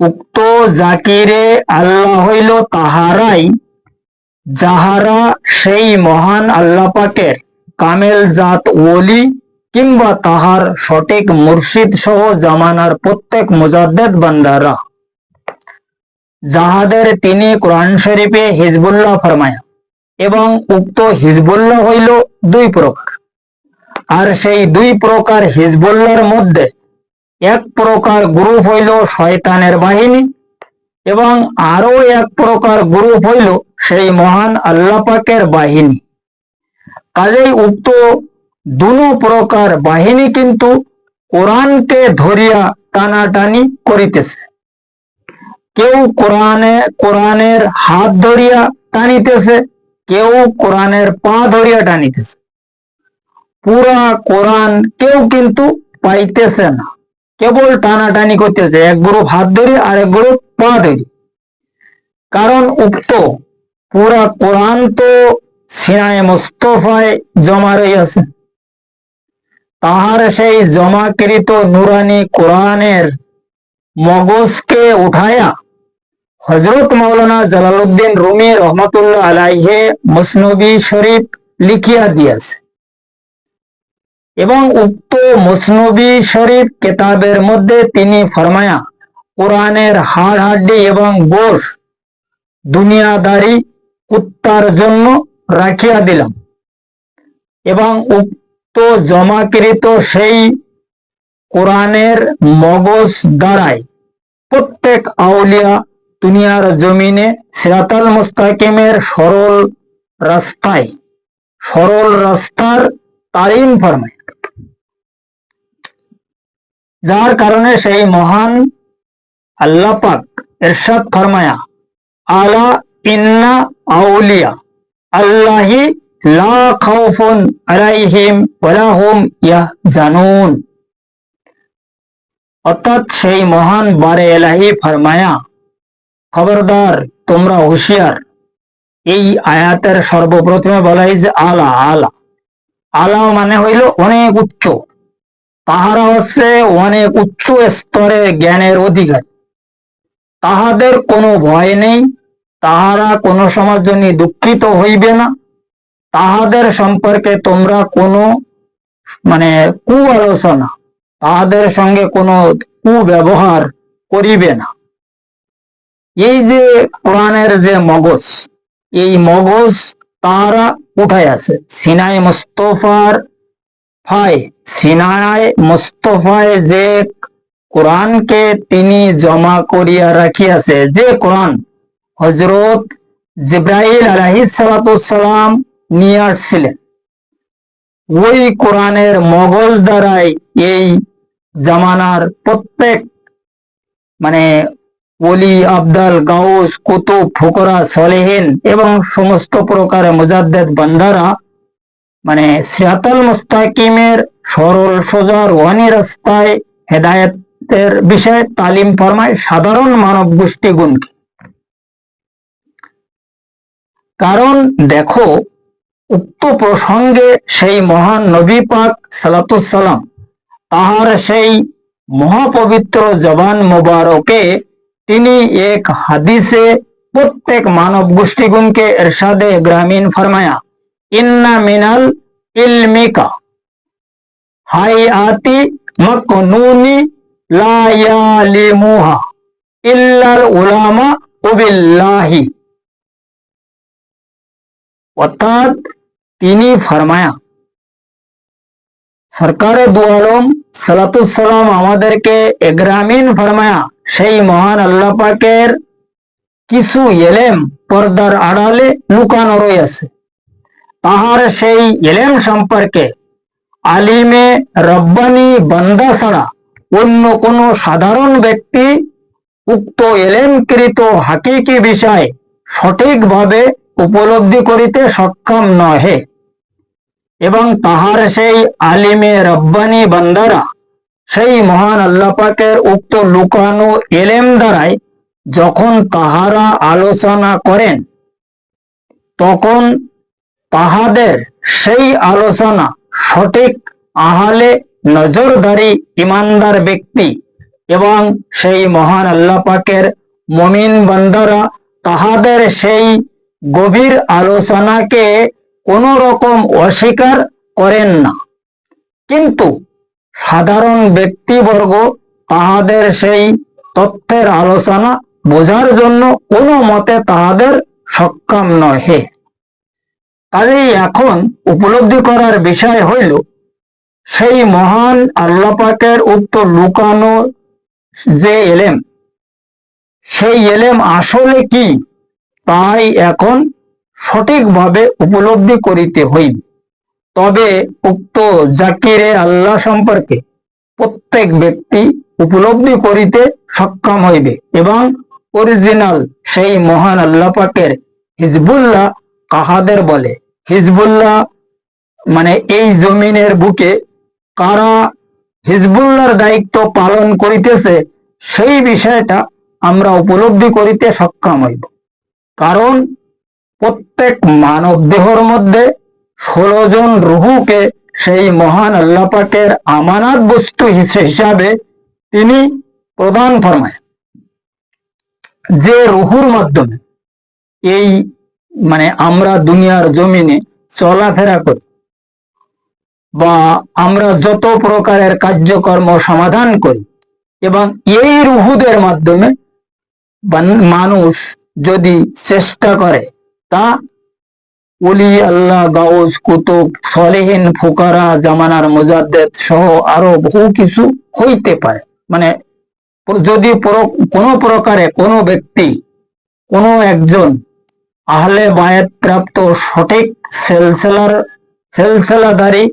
উক্ত জাকিরে আল্লাহ হইল তাহারাই, যাহারা সেই মহান আল্লাহ পাকের কামেল জাত ওলি কিংবা তাহার সঠিক মুর্শিদ সহ জামানার প্রত্যেক মুজাদ্দেদ বান্দারা, যাহাদের তিনি কোরআন শরীফে হিজবুল্লাহ ফরমায়া এবং উক্ত হিজবুল্লাহ হইল দুই প্রকার। আর সেই দুই প্রকার হিজবুল্লাহর মধ্যে এক প্রকার গ্রুপ হইল শয়তানের বাহিনী এবং আরও এক প্রকার গ্রুপ হইল সেই মহান আল্লাহ পাকের বাহিনী। কাজেই উক্ত দুনো প্রকার বাহিনী কিন্তু কোরআনকে ধরিয়া টানাটানি করিতেছে। কেউ কোরআনে, কোরআনের হাত ধরিয়া টানিতেছে, কেউ কোরআনের পা ধরিয়া টানিতেছে। পুরা কোরআন কেউ কিন্তু পাইতেছে না। কেবল টানাটানি করতেছে, এক গ্রুপ হাত ধরে আর এক গ্রুপ পা ধরে। কারণ উক্ত পুরা কোরআন তো সিনায় মুস্তফায় জমা রইয়াছে। তাহার সেই জমাকৃত নুরানি কোরআনের মগজকে উঠায়া হজরত মৌলানা জালালউদ্দিন রুমি রহমতুল্লাহ আলাইহে মুসনবী শরীফ লিখিয়া দিয়াছে। এবং উক্ত মুসনবী শরীফ কেতাবের মধ্যে তিনি ফরমায়া, কোরআনের হাড় হাড্ডি এবং গোশ দুনিয়াদারি কুত্তার জন্য রাখিয়া দিলাম। এবং উক্ত জমাকৃত সেই কোরআনের মগজ দ্বারাই প্রত্যেক আউলিয়া দুনিয়ার জমিনে সিরাতাল মুস্তাকিমের সরল রাস্তায়, সরল রাস্তার তালিম ফরমায়। যার কারণে সেই মহান আল্লাহ এরশাদ ফরমায়া, আলা ইন্না আউলিয়া, আল্লাহি লা খাউফুন আলাইহিম ওয়ালা হুম ইয়াহজানুন। অর্থাৎ সেই মহান বারে এলাহি ফরমায়া, খবরদার, তোমরা হুঁশিয়ার। এই আয়াতের সর্বপ্রথমে বলা হয়েছে, আলা আলা। আলা মানে হইল অনেক উচ্চ। তাহারা হচ্ছে অনেক উচ্চ স্তরে জ্ঞানের অধিকারী। তাহাদের কোনো ভয় নেই, তাহারা কোনো সময় জন্য দুঃখিত হইবে না। তাহাদের সম্পর্কে তোমরা কোনো মানে কু আলোচনা তাহাদের সঙ্গে কোনো কুব্যবহার করিবে না। এই যে কোরআনের যে মগজ, এই মগজ তারা উঠাই আছে সিনাই মুস্তফার ফায় সিনায় মুস্তফায় যে কোরআনকে তিনি জমা করিয়া রাখিয়াছে যে কোরআন হজরত জিব্রাহিল আলহিসালাম নিয়ে আসছিলেন, ওই কোরআনের মগজ দ্বারাই এই জামানার প্রত্যেক মানে ওলি আবদাল গাউস, কুতুব, ফুকরা, সলেহীন এবং সমস্ত প্রকার মুজাদ্দেদ বান্দারা মানে সিয়াতাল মুস্তাকিমের সরল, সোজা ওয়ানি রাস্তায় হেদায়েতের বিষয়ে তালিম ফরমায় সাধারণ মানব গোষ্ঠী গুণকে। কারণ দেখো, উক্ত প্রসঙ্গে সেই মহান নবী পাক সালাতুসাল্লাম তাহার সেই মহাপবিত্র জবান মোবারকে তিনি এক হাদিসে প্রত্যেক মানব গোষ্ঠীগুণকে এরশাদে গ্রামীণ ফরমায়া ইন্না মিনাল ইলমিকা। হাই আতি মকনুনি লা ইয়ালিমুহা ইল্লাল উলামা উবিল্লাহি। অর্থাৎ তিনি ফরমায়া, সরকারে দু আলম সালাতুসালাম আমাদেরকে গ্রামীণ ফরমায়া, সেই মহান আল্লাহ পাকের কিছু এলেম পর্দার আড়ালে লুকানো রয়েছে। তাহার সেই এলেম সম্পর্কে আলিমে রব্বানি বান্দা ছাড়া অন্য কোন সাধারণ ব্যক্তি উক্ত এলেমকৃত হাকিকি বিষয় সঠিকভাবে উপলব্ধি করিতে সক্ষম নহে। এবং তাহার সেই আলিমে রব্বানি বান্দারা সেই মহান আল্লাহ পাকের উক্ত লুকানো এলেম দ্বারাই যখন তাহারা আলোচনা করেন, তখন তাহাদের সেই আলোচনা সঠিক আহালে নজরদারি ইমানদার ব্যক্তি এবং সেই মহান আল্লাহ পাকের মমিন বান্দারা তাহাদের সেই গভীর আলোচনাকে কোনো রকম অস্বীকার করেন না। কিন্তু সাধারণ ব্যক্তিবর্গ তাহাদের সেই তথ্যের আলোচনা বোঝার জন্য কোনো মতে তাহাদের সক্ষম নহে। কাজেই এখন উপলব্ধি করার বিষয় হইল, সেই মহান আল্লাপাকের উক্ত লুকানো যে এলেম, সেই এলেম আসলে কি, তাই এখন সঠিকভাবে উপলব্ধি করিতে হইবে। তবে উক্ত জাকিরে আল্লাহ সম্পর্কে প্রত্যেক ব্যক্তি উপলব্ধি করিতে সক্ষম হইবে এবং অরিজিনাল সেই মহান আল্লাহ পাকের হিজবুল্লাহ কাহাদের বলে। হিজবুল্লাহ মানে এই জমিনের বুকে কারা হিজবুল্লাহর দায়িত্ব পালন করিতেছে, সেই বিষয়টা আমরা উপলব্ধি করিতে সক্ষম হইব। কারণ প্রত্যেক মানব দেহর মধ্যে ষোলো জন রুহুকে সেই মহান আল্লাহ পাকের আমানত বস্তু হিসে- হিসাবে তিনি প্রদান ফরমায়। যে রুহুর মাধ্যমে এই মানে আমরা দুনিয়ার জমিনে চলাফেরা করি। বা আমরা যত প্রকারের কার্যকর্ম সমাধান করি এবং এই রুহুদের মাধ্যমে মানুষ যদি চেষ্টা করে, তা ওলি আল্লাহ গাউস, কুতুব, সলেহীন ফুকারা, জামানার মুজাদ্দেদ সহ আরও বহু কিছু হইতে পারে। মানে যদি কোনো প্রকারে কোনো ব্যক্তি, কোনো একজন আহলে বায়াত প্রাপ্ত সঠিক সেলসেলার সেলসেলাদারি,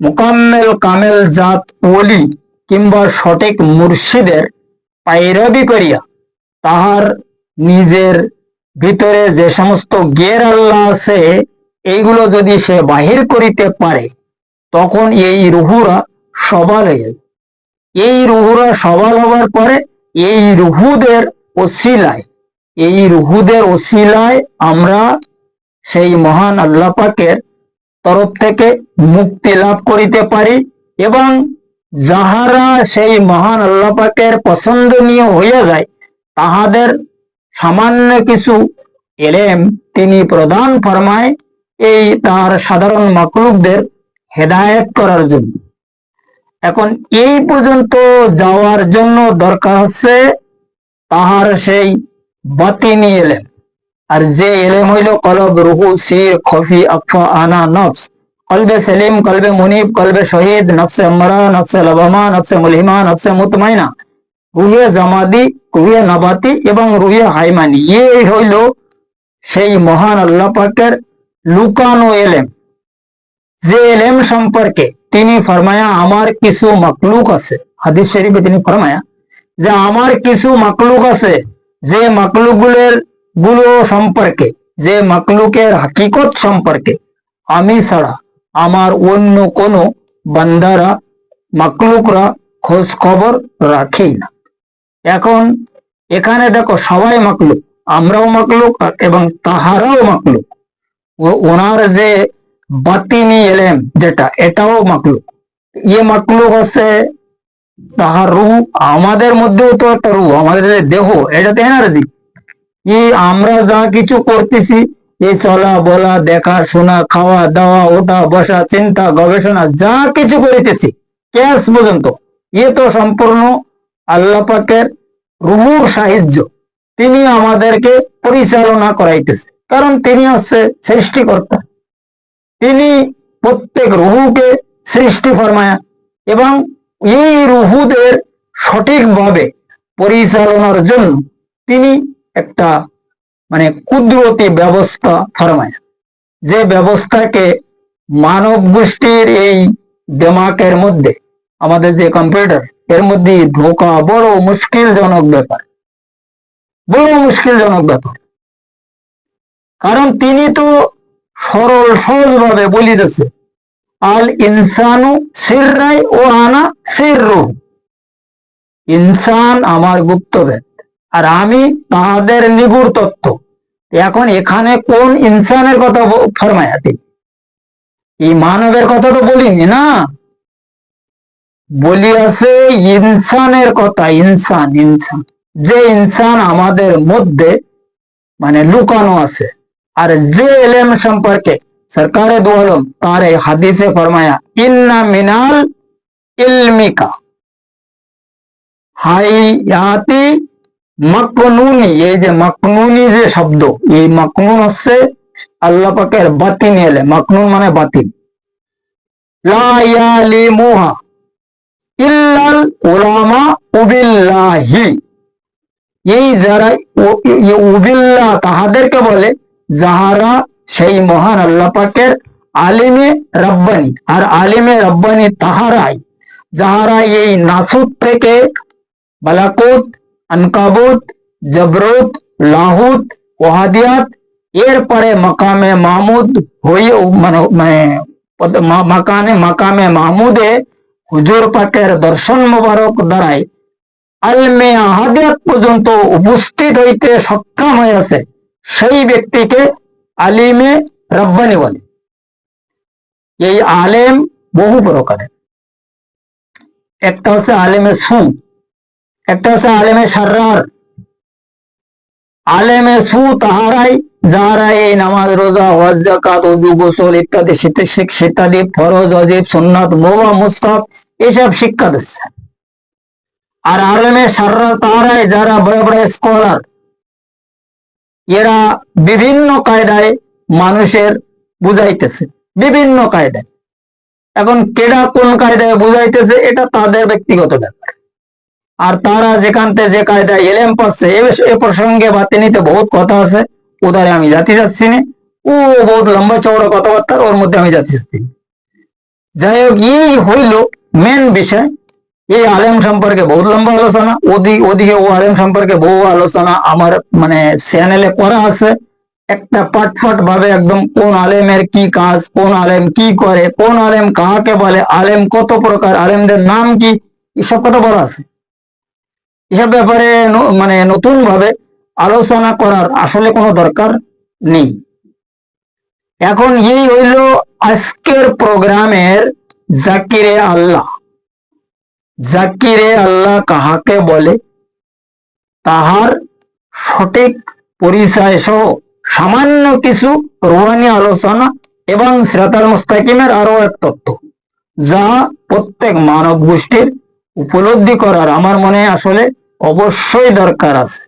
মোকাম্মেল কামেল জাত ওলি কিংবা সঠিক মুর্শিদের পাইরবি করিয়া তাহার নিজের ভিতরে যে সমস্ত গের আল্লাহ আছে, এইগুলো যদি সে বাহির করিতে পারে, তখন এই রুহুরা সবাল হয়ে যাবে। এই রুহুরা সবাল হবার পরে এই রুহুদের ওসিলায় এই রুহুদের ওসিলায় আমরা সেই মহান আল্লাহ পাকের তরফ থেকে মুক্তি লাভ করিতে পারি এবং যাহারা সেই মহান আল্লাহ পাকের পছন্দনীয় হইয়া যায়, তাহাদের সামান্য কিছু এলেম তিনি প্রদান ফরমায়, এই তার সাধারণ মাকলুকদের হেদায়েত করার জন্য। এখন এই পর্যন্ত যাওয়ার জন্য দরকার হচ্ছে তাহার সেই বাতিনি এলেম আর যে এলেম হইল কলব রুহু সির খফি আফা আনা, নফস। কলবে সেলিম, কলবে মুনিব, কলবে শহীদ, নফসে আমরা নফসে লবমা, নফসে মুলহিমা, নফসে মুতমাইনা। রুহে জামাদি, রুহে নাবাতি এবং রুহে হাইমানি। এই হইল সেই মহান আল্লাহ পাকের লুকানো এলেম। যে এলেম সম্পর্কে তিনি ফরমায়া, আমার কিছু মাকলুক আছে। হাদিস শরীফে তিনি ফরমায়া যে, আমার কিছু মাকলুক আছে। যে মাকলুকগুলোরগুলো সম্পর্কে, যে মাকলুকের হাকিকত সম্পর্কে, আমি ছাড়া আমার অন্য কোনো বান্দারা, মাকলুকরা খোঁজ খবর রাখেই না। এখন এখানে দেখো সবাই মাকলুক, আমরাও মাকলুক এবং তাহারাও মাকলুক। ওনার যে বাতিনি এলেম যেটা, এটাও মাকলুক। ইয়ে মাকলুক হচ্ছে তাহার রুহ আমাদের মধ্যেও তো একটা রুহ আমাদের দেহ, এটা তো এনার্জি ই আমরা যা কিছু করতেছি এই চলা, বলা, দেখা, শোনা, খাওয়া, দাওয়া, ওঠা, বসা, চিন্তা, গবেষণা, যা কিছু করিতেছি ক্যাশ পর্যন্ত ইয়ে তো সম্পূর্ণ আল্লাহ পাকের রুহুর সাহায্য। তিনি আমাদেরকে পরিচালনা করাইতেছে, কারণ তিনি হচ্ছে সৃষ্টিকর্তা। তিনি প্রত্যেক রুহুকে সৃষ্টি ফরমায়া এবং এই রুহুদের সঠিকভাবে পরিচালনার জন্য তিনি একটা মানে কুদরতি ব্যবস্থা ফরমায়। যে ব্যবস্থাকে মানব গোষ্ঠীর এই দেমাকের মধ্যে, আমাদের যে কম্পিউটার, এর মধ্যে ঢোকা বড় মুশকিলজনক ব্যাপার। বড় মুশকিলজনক ব্যাপার। কারণ তিনি তো সরল, সহজভাবে বলিতেছে। আল ইনসানু সিররাই ও আনা সিররু ইনসান আমার গুপ্তভেদ আর আমি তাহাদের নিগুড় তত্ত্ব। এখন এখানে কোন ইনসানের কথা ফরমায়া তিনি? এই মানবের কথা তো বলিনি না? বলিয়াছে ইনসানের কথা, ইনসান ইনসান। যে ইনসান আমাদের মধ্যে মানে লুকানো আছে। আর যে এলেম সম্পর্কে আলম তার এই হাদিসে ফরমায়া ইন্না মিনাল ইলমিকা হাইয়াতি মাকনুনি এই যে মাকনুনি যে শব্দ এই মাকনুন হচ্ছে আল্লাহ পাকের বাতিন এলে মাকনুন মানে বাতিন লা ইয়ালিমুহা ইল্লাল উলামা উবিল্লাহি এই যারা উবিল্লাহ তাহাদেরকে বলে যাহারা সেই মহান আল্লাহ পাকের আলিমে রব্বানি। আর আলিমে রব্বানি তাহারাই যাহারা এই নাসুদ থেকে বালাকুত, আনকাবুত, জবরুত, লাহুত, ওহাদিয়াত এরপরে মাকামে মাহমুদ হয়ে মানে মানে পদ- মা- মাকানে মাকামে মাহমুদে হুজুর পাকের দর্শন মোবারক দ্বারাই আলমে আহাদিয়াত পর্যন্ত উপস্থিত হইতে সক্ষম হয়েছে সেই ব্যক্তিকে আলিমে রব্বানি বলে। এই আলেম বহু প্রকারের। একটা হচ্ছে আলেমে সু একটা হচ্ছে আলেমে সার্রার আলেমে সু তাহারাই যাহারা এই নামাজ, রোজা, হজ জাকাত উজু গোসল ইত্যাদি শীত- শিক- ইত্যাদি ফরজ, অজিব, সুন্নাত মোবা মুস্তাব এসব শিক্ষা দিচ্ছে। আর আলেমে সাররা তাহারাই, যারা বড় বড় স্কলার এরা বিভিন্ন কায়দায় মানুষের বুঝাইতেছে, বিভিন্ন কায়দায়। এখন কেডা কোন কায়দায় বুঝাইতেছে, এটা তাদের ব্যক্তিগত ব্যাপার। আর তারা যেখান থেকে যে কায়দায় এলেম পাচ্ছে এ প্রসঙ্গে প্রসঙ্গে বাতিনিতে বহুত কথা আছে ওদারে আমি জাতি যাচ্ছি না, ও বহুত লম্বা চওড়া কথাবার্তা ওর মধ্যে আমি যাচ্ছি না। যাই হোক এই হইল মেন বিষয়। এই আলেম সম্পর্কে বহুত লম্বা আলোচনা। ওদিকে ওদিকে ও আলেম সম্পর্কে বহু আলোচনা আমার মানে চ্যানেলে করা আছে। একটা পাটফাট ভাবে একদম কোন আলেমের কি কাজ, কোন আলেম কি করে, কোন আলেম কাহাকে বলে, আলেম কত প্রকার, আলেমদের নাম কি, এসব কথা বলা আছে। এসব ব্যাপারে মানে নতুন ভাবে আলোচনা করার আসলে কোনো দরকার নেই। এখন এই হইল আজকের প্রোগ্রামের জাকিরে আল্লাহ। জাকিরে আল্লাহ কাহাকে বলে? তাহার সঠিক পরিচয় সহ সামান্য কিছু রোহানি আলোচনা এবং সিরাতাল মুস্তাকিমের আরও এক তত্ত্ব যা প্রত্যেক মানব গোষ্ঠীর উপলব্ধি করার আমার মনে আসলে অবশ্যই দরকার আছে।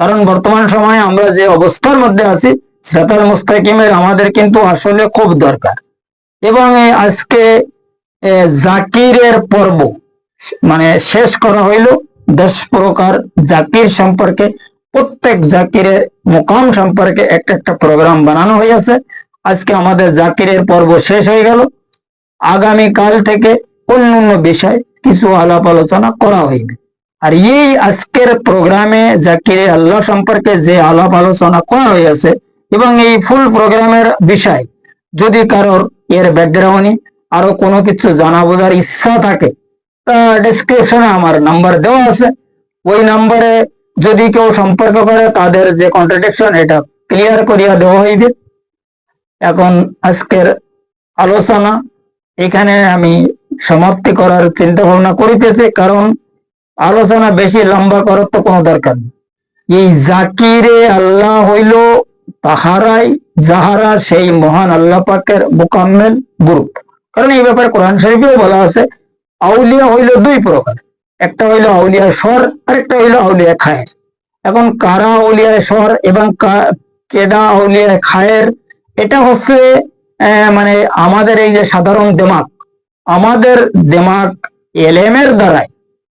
কারণ বর্তমান সময়ে আমরা যে অবস্থার মধ্যে আছি, সিরাতাল মুস্তাকিমের আমাদের কিন্তু আসলে খুব দরকার। এবং আজকে জাকিরের পর্ব মানে শেষ করা হইল দশ প্রকার জাতির সম্পর্কে, প্রত্যেক জাকিরের মোকাম সম্পর্কে একটা একটা প্রোগ্রাম বানানো হয়েছে আজকে আমাদের জাকিরের পর্ব শেষ হয়ে গেল। আগামী কাল থেকে অন্য অন্য বিষয় কিছু আলাপ আলোচনা করা হইবে। আর এই আজকের প্রোগ্রামে জাকিরে আল্লাহ সম্পর্কে যে আলাপ আলোচনা করা হয়েছে এবং এই ফুল প্রোগ্রামের বিষয়, যদি কারোর এর ব্যাকগ্রাউন্ডে আরও কোনো কিছু জানা বোঝার ইচ্ছা থাকে ডেসক্রিপশনে আমার নাম্বার দেওয়া আছে। ওই নাম্বারে যদি কেউ সম্পর্ক করে, তাদের যে কন্ট্রাডিকশন এটা ক্লিয়ার করিয়া দেওয়া হইবে। এখন আজকের আলোচনা, এখানে আমি সমাপ্তি করার চিন্তা ভাবনা করিতেছি, কারণ আলোচনা বেশি লম্বা করার তো কোনো দরকার নেই। এই জাকিরে আল্লাহ হইল তাহারাই, যাহারা সেই মহান আল্লাহ পাকের মোকাম্মেল গ্রুপ কারণ এই ব্যাপারে কোরআন শরীফেও বলা আছে আউলিয়া হইল দুই প্রকার। একটা হইল আউলিয়া স্বর আর একটা হইল আউলিয়া খায়ের। এখন কারা আউলিয়া স্বর এবং কা- কেডা আউলিয়া খায়ের, এটা হচ্ছে মানে আমাদের এই যে সাধারণ দেমাগ আমাদের দেমাগ এলেমের দ্বারাই,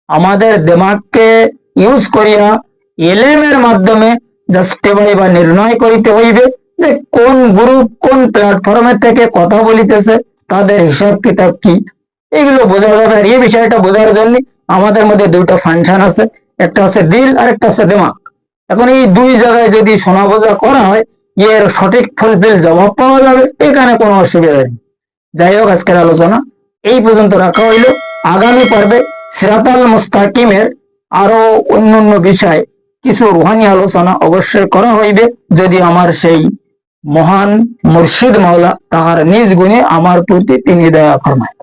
আমাদের দেমাগকে ইউজ করিয়া এলেমের মাধ্যমে জাস্টিফাই বা নির্ণয় করিতে হইবে যে কোন গ্রুপ কোন প্ল্যাটফর্মের থেকে কথা বলিতেছে, তাদের হিসাব কিতাব কি এগুলো বোঝা আর এই বিষয়টা বোঝার জন্য আমাদের মধ্যে দুইটা ফাংশন আছে। একটা হচ্ছে দিল আর একটা হচ্ছে দেমাগ। এখন এই দুই জায়গায় যদি শোনা বোঝা করা হয়, এর সঠিক ফুলফিল জবাব পাওয়া যাবে, এখানে কোনো অসুবিধা নেই। যাই হোক, আজকের আলোচনা এই পর্যন্ত রাখা হইল। আগামী পর্বে সিরাতাল মুস্তাকিমের আরও অন্যান্য বিষয়, কিছু রুহানি আলোচনা অবশ্যই করা হইবে। যদি আমার সেই মহান মুর্শিদ মাওলা তাহার নিজ গুণে আমার প্রতি তিনি দয়া ফরমায়।